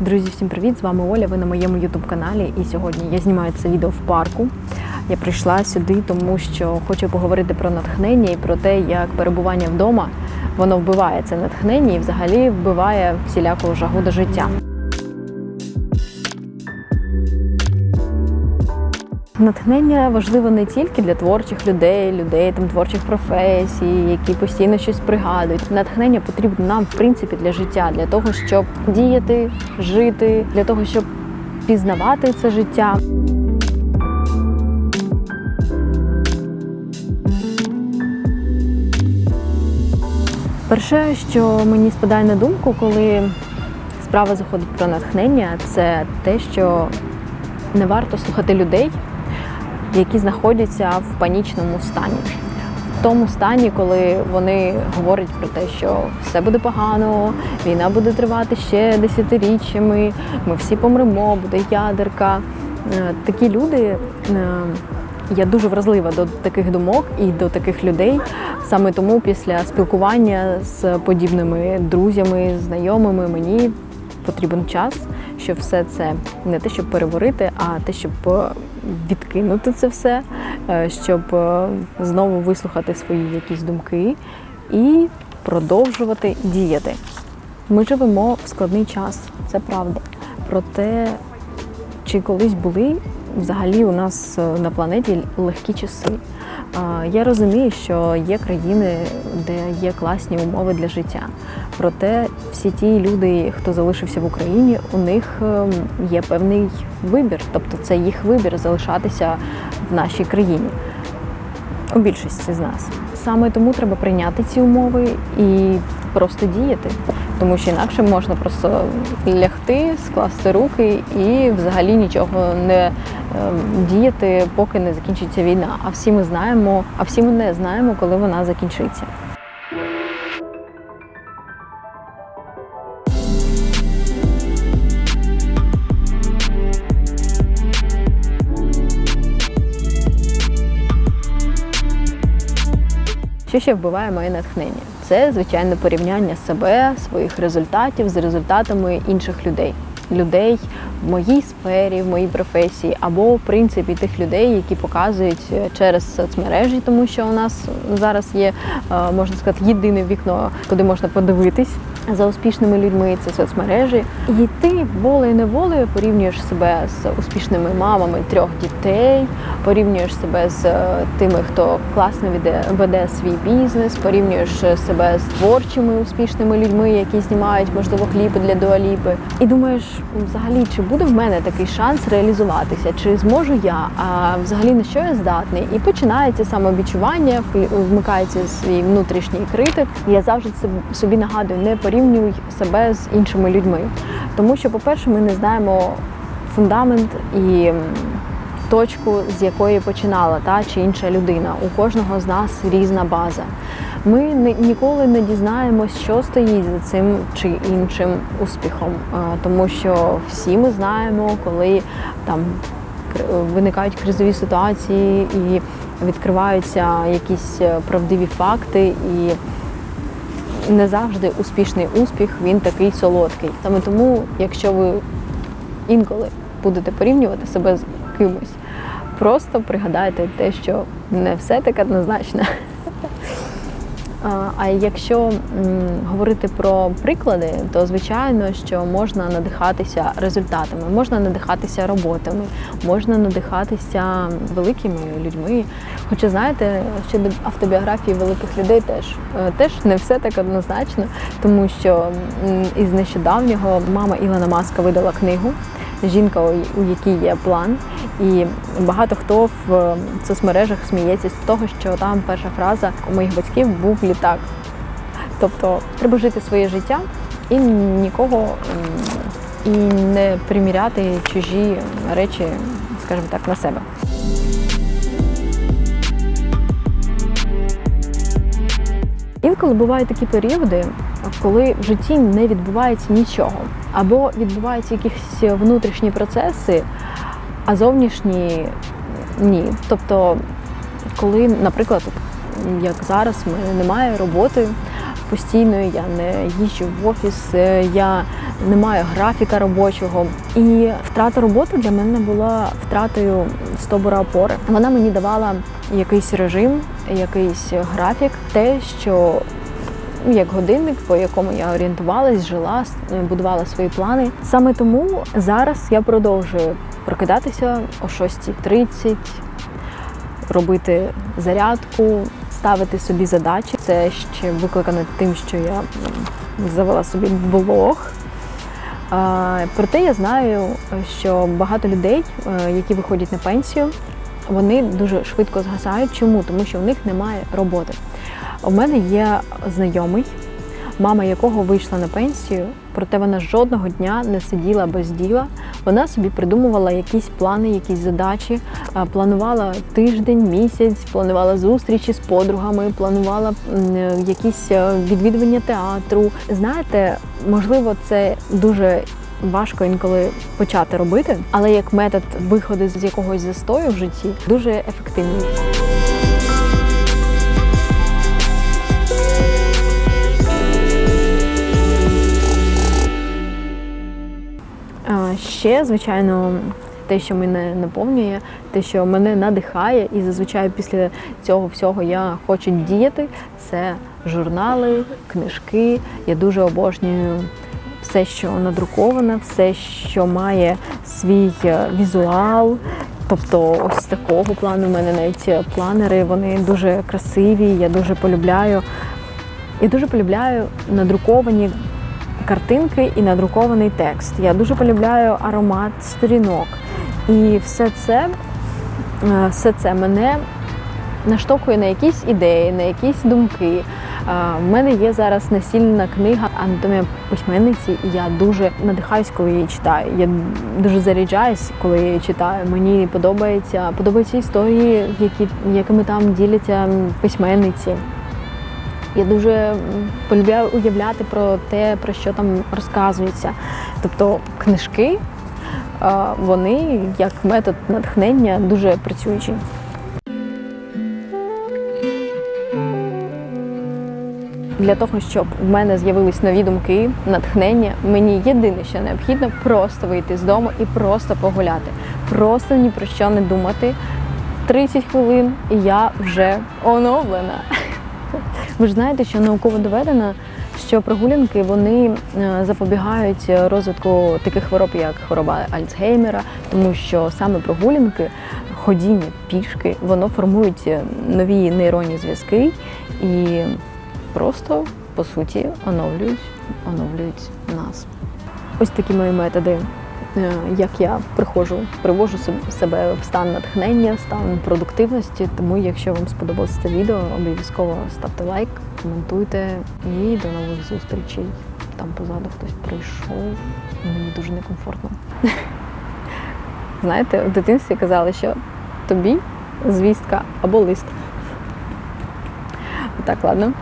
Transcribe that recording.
Друзі, всім привіт! З вами Оля. Ви на моєму ютуб каналі. І сьогодні я знімаю це відео в парку. Я прийшла сюди, тому що хочу поговорити про натхнення і про те, як перебування вдома воно вбиває це натхнення і взагалі вбиває всіляку жагу до життя. Натхнення важливо не тільки для творчих людей, людей там творчих професій, які постійно щось пригадують. Натхнення потрібно нам, в принципі, для життя, для того, щоб діяти, жити, для того, щоб пізнавати це життя. Перше, що мені спадає на думку, коли справа заходить про натхнення, це те, що не варто слухати людей, які знаходяться в панічному стані. В тому стані, коли вони говорять про те, що все буде погано, війна буде тривати ще десятиріччями, ми всі помремо, буде ядерка. Е, Такі люди. е, Я дуже вразлива до таких думок і до таких людей. Саме тому після спілкування з подібними друзями, знайомими мені потрібен час, щоб все це не те, щоб переварити, а те, щоб е, відкинути це все, е, щоб е, знову вислухати свої якісь думки і продовжувати діяти. Ми живемо в складний час, це правда. Проте, чи колись були взагалі у нас на планеті легкі часи? Я розумію, що є країни, де є класні умови для життя. Проте всі ті люди, хто залишився в Україні, у них ем, є певний вибір, тобто це їх вибір залишатися в нашій країні. У більшості з нас. Саме тому треба прийняти ці умови і просто діяти. Тому що інакше можна просто лягти, скласти руки і взагалі нічого не діяти, поки не закінчиться війна. А всі ми знаємо, а всі ми не знаємо, коли вона закінчиться. Що ще вбиває моє натхнення? Це звичайно порівняння себе, своїх результатів з результатами інших людей. Людей в моїй сфері, в моїй професії, або в принципі тих людей, які показують е, через соцмережі, тому що у нас зараз є, е, можна сказати, єдине вікно, куди можна подивитись за успішними людьми. Це соцмережі. І ти волею неволею порівнюєш себе з успішними мамами трьох дітей, порівнюєш себе з е, тими, хто класно веде, веде свій бізнес, порівнюєш себе з творчими успішними людьми, які знімають можливо кліпи для дуаліпи. І думаєш, взагалі, чи буде в мене такий шанс реалізуватися, чи зможу я, а взагалі на що я здатний? І починається самовідчування, вмикається свій внутрішній критик. Я завжди собі- собі нагадую, не порівнюй себе з іншими людьми. Тому що, по-перше, ми не знаємо фундамент і точку, з якої починала та чи інша людина. У кожного з нас різна база. Ми ніколи не дізнаємось, що стоїть за цим чи іншим успіхом, тому що всі ми знаємо, коли там виникають кризові ситуації і відкриваються якісь е, правдиві факти і не завжди успішний успіх він такий солодкий. Саме тому, якщо ви інколи будете порівнювати себе з кимось, просто пригадайте те, що не все так однозначно. А, якщо говорити про приклади, то звичайно, що можна надихатися результатами, можна надихатися роботами, можна надихатися великими людьми. Хоча знаєте, щодо автобіографії великих людей теж е, теж не все так однозначно, тому що із нещодавнього мама Ілона Маска видала книгу. Жінка, у якій є план, і багато хто в соцмережах сміється з того, що там перша фраза у моїх батьків був літак. Тобто треба жити своє життя і нікого і не приміряти чужі речі, скажімо так, на себе. Інколи бувають такі періоди, коли в житті не відбувається нічого, або відбуваються якісь внутрішні процеси, а зовнішні ні. Тобто, коли, наприклад, як зараз, в немає роботи, постійної, я не їжджу в офіс, е, я не маю графіка робочого. І втрата роботи для мене була втратою стовбура опори. Вона мені давала якийсь режим, якийсь графік, те, що ну, як годинник, по якому я орієнтувалась, жила, будувала свої плани. Саме тому зараз я продовжую прокидатися о 6.30, робити зарядку, ставити собі задачі. Це ще викликано тим, що я завела собі блог. Проте я знаю, що багато людей, е, які виходять на пенсію, вони дуже швидко згасають. Чому? Тому що у них немає роботи. У мене є знайомий, мама якого вийшла на пенсію, проте вона жодного дня не сиділа без діла. Вона собі придумувала якісь плани, якісь задачі, планувала тиждень, місяць, планувала зустрічі з подругами, планувала якісь е, відвідування театру. Знаєте, можливо, це дуже. Важко інколи почати робити, але як метод виходу з якогось застою в житті дуже ефективний. Ще, звичайно, те, що мене наповнює, те, що мене надихає, і зазвичай після цього всього я хочу діяти, це журнали, книжки. Я дуже обожнюю все, що надруковане, все, що має свій е, візуал. Тобто, ось такого плану в мене навіть е, планери, вони дуже красиві. Я дуже полюбляю. Я дуже полюбляю надруковані картинки і надрукований текст. Я дуже полюбляю аромат сторінок. І все це, е, все це мене наштовхує на якісь ідеї, на якісь думки. У мене є зараз настільна книга Анатомія письменниці, і я дуже надихаюсь, коли її читаю. Я дуже заряджаюсь, коли її читаю. Мені подобається, подобаються історії, які, якими там діляться письменниці. Я дуже полюбляю уявляти про те, про що там розказується. Тобто книжки, вони як метод натхнення дуже працюючі. Для того, щоб в мене з'явились нові думки, натхнення, мені єдине, що необхідно, просто вийти з дому і просто погуляти. Просто ні про що не думати. 30 хвилин і я вже оновлена. Ви ж знаєте, що науково доведено, що прогулянки вони е, запобігають розвитку таких хвороб, як хвороба Альцгеймера, тому що саме прогулянки, ходіння пішки, воно формують нові нейронні зв'язки і просто по суті оновлюють, оновлюють нас. Ось такі мої методи, е, як я приходжу, привожу себе в стан натхнення, стан продуктивності. Тому, якщо вам сподобалось це відео, обов'язково ставте лайк, коментуйте і до нових зустрічей. Там позаду хтось прийшов, мені дуже некомфортно. Знаєте, в дитинстві казали, що тобі звістка або лист. Так, ладно.